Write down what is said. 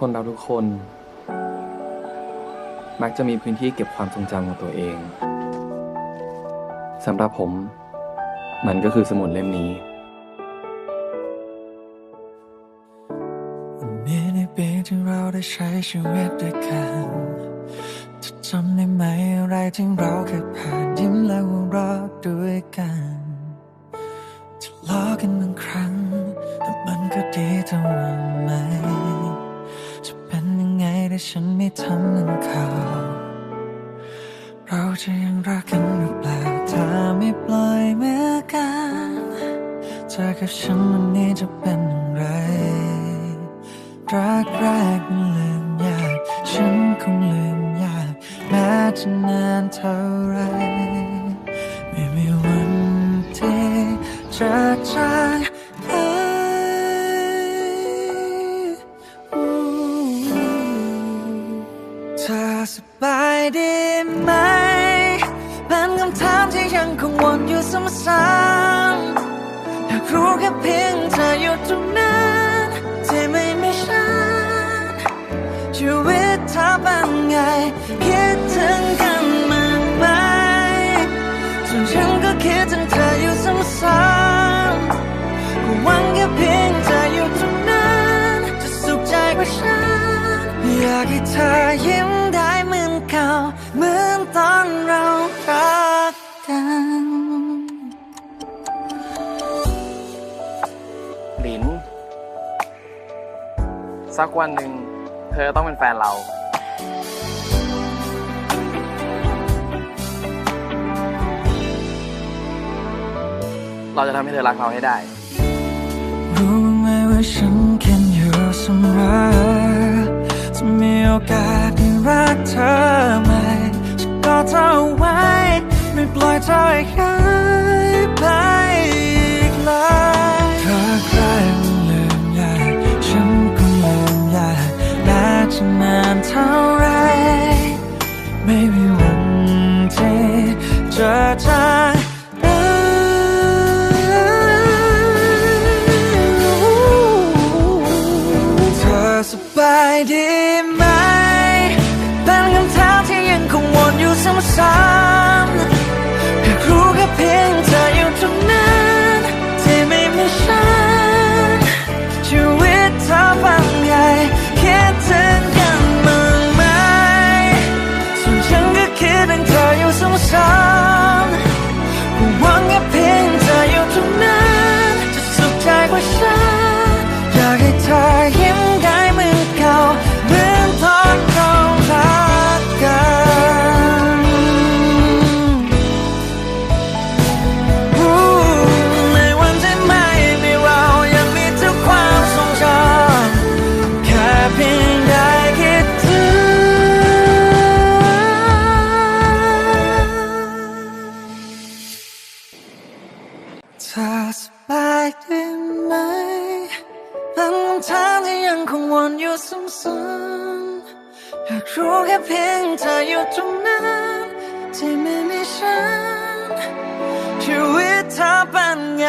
คนเราทุกคน มักจะมีพื้นที่เก็บความทรงจำของตัวเองสำหรับผม มันก็คือสมุดเล่มนี้ วันนี้ในปีที่เราได้ใช้ชีวิตด้วยกันจะจำได้ไหมอะไรที่เราเคยผ่านยิ้มและหัวเราะด้วยกันทะลาะกันบางครั้งแต่มันก็ดีเท่านั้นไหม ฉันไม่ทำมือนเขาเราจะยังรักกันหรือเปล่าถ้าไม่ปล่อยมือกันเธอกับฉันวันนี้จะเป็นอย่างไร รักแรกมันลืมยาก ฉันคงลืมยากแม้จะนานเท่าไร ไม่มีวันที่จะจาง ยังคงวนอยู่ซ้ำๆอยากรู้แค่เพียงเธออยู่ตรงนั้นที่ไม่มีฉันชีวิตเธอเป็นไงคิดถึงกันมากไหมส่วนฉันก็คิดถึงเธออยู่ซ้ำๆก็หวังแค่เพียงเธออยู่ตรงนั้นจะสุขใจกว่าฉันอยากให้เธอยิ้มได้เหมือนเก่าเหมือนตอน กันหลิน สักวันหนึ่งเธอต้องเป็นแฟนเรา เราจะทำให้เธอรักเราให้ได้ รู้ไหมว่าฉัน เท่าไร ไม่มีวันที่จะจากเธอสบายดีากให้เธอยิ้มได้เหมือนเก่าเหมือนตอนเรารักกันในวันที่ไม่มีเรายังมีทุกความทรงจำแค่เพียงได้คิดถึงเธอสบายดีไหมำถามที่ยังคงวนอยู่ซ้ำๆอยากรู้แค่เพียงเธออยู่ตรงนั้นที่ไม่มีฉันชีวิตเธอเป็นไง